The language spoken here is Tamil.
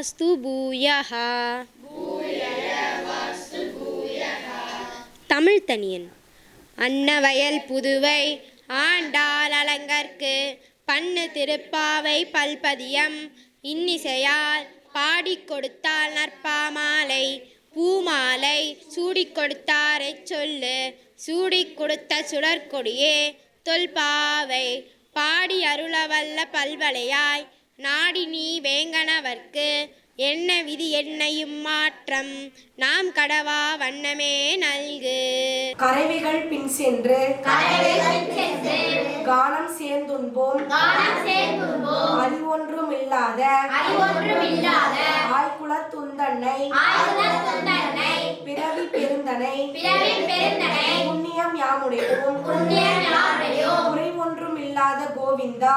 भूयः। தமிழ் தனியன். அன்னவயல் புதுவை ஆண்டாள் அலங்கற்கு பண்ணு திருப்பாவை பல்பதியம். இன்னிசையால் பாடிக் கொடுத்தால் நற்பாமாலை. பூமாலை சூடிக் கொடுத்தாரைச் சொல்லு. சூடிக் கொடுத்த சுடற்கொடியே தொல்பாவை. பாடி அருளவல்ல பல்வளையாய். நாடி நீ வேங்கனவர்க்கு என்ன விதி என்னையும் மாற்றம்? நாம் கடவா வண்ணமே நல்கு. கரைவிகள் பின் சென்று. கானம் சேர்ந்துண்போம். அறிவொன்றும் இல்லாத ஆய்குலத்துந்தன்னை பிறவி பெருந்தனை. புண்ணியம் யாமுடையோம். குறைவொன்றும் இல்லாத கோவிந்தா.